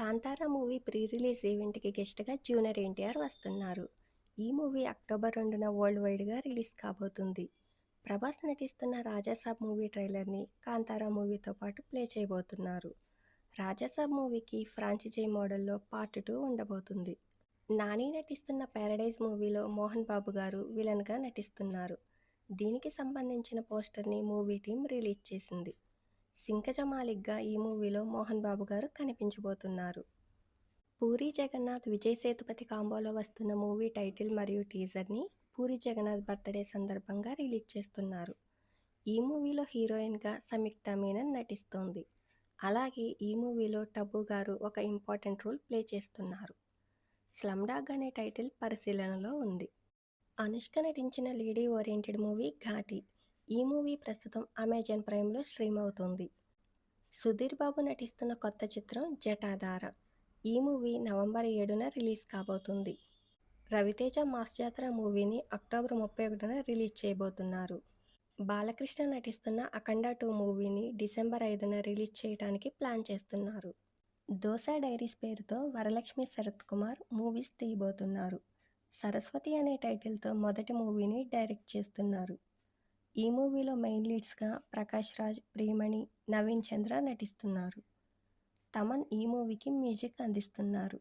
Kantara movie pre release ఈవెంట్‌కి గెస్ట్‌గా junior NTR వస్తున్నారు. ఈ మూవీ అక్టోబర్ రెండున వరల్డ్ వైడ్‌గా రిలీజ్ కాబోతుంది. ప్రభాస్ నటిస్తున్న రాజాసాబ్ మూవీ ట్రైలర్‌ని కాంతారా మూవీతో పాటు ప్లే చేయబోతున్నారు. రాజాసాబ్ మూవీకి ఫ్రాంచైజీ మోడల్లో పార్ట్ టూ ఉండబోతుంది. నాని నటిస్తున్న 'పారడైజ్' మూవీలో మోహన్ బాబు గారు విలన్‌గా నటిస్తున్నారు. దీనికి సంబంధించిన పోస్టర్‌ని మూవీ టీం రిలీజ్ చేసింది. సింకజమాలిగ్గా ఈ మూవీలో మోహన్ బాబు గారు కనిపించబోతున్నారు. పూరి జగన్నాథ్, విజయ్ సేతుపతి కాంబోలో వస్తున్న మూవీ టైటిల్ మరియు టీజర్‌ని పూరి జగన్నాథ్ బర్త్‌డే సందర్భంగా రిలీజ్ చేస్తున్నారు. ఈ మూవీలో హీరోయిన్‌గా సంయుక్త మీనన్ నటిస్తోంది. అలాగే ఈ మూవీలో టబు గారు ఒక ఇంపార్టెంట్ రోల్ ప్లే చేస్తున్నారు. 'స్లమ్‌డాగ్' అనే టైటిల్ పరిశీలనలో ఉంది. అనుష్క నటించిన లేడీ ఓరియెంటెడ్ మూవీ 'ఘాటి'. ఈ మూవీ ప్రస్తుతం అమెజాన్ ప్రైమ్‌లో స్ట్రీమ్ అవుతుంది సుధీర్ బాబు నటిస్తున్న కొత్త చిత్రం 'జటాధార'. ఈ మూవీ నవంబర్ ఏడున రిలీజ్ కాబోతుంది. రవితేజ మాస్ జాతర మూవీని అక్టోబర్ ముప్పై ఒకటిన రిలీజ్ చేయబోతున్నారు. బాలకృష్ణ నటిస్తున్న 'అఖండ టూ' మూవీని డిసెంబర్ ఐదున రిలీజ్ చేయడానికి ప్లాన్ చేస్తున్నారు. దోశ డైరీస్' పేరుతో వరలక్ష్మి శరత్ కుమార్ మూవీస్ తీయబోతున్నారు. 'సరస్వతి' అనే టైటిల్‌తో మొదటి మూవీని డైరెక్ట్ చేస్తున్నారు. ఈ మూవీలో మెయిన్ లీడ్స్‌గా ప్రకాష్ రాజ్, ప్రియమణి, నవీన్ చంద్ర నటిస్తున్నారు. తమన్ ఈ మూవీకి మ్యూజిక్ అందిస్తున్నారు.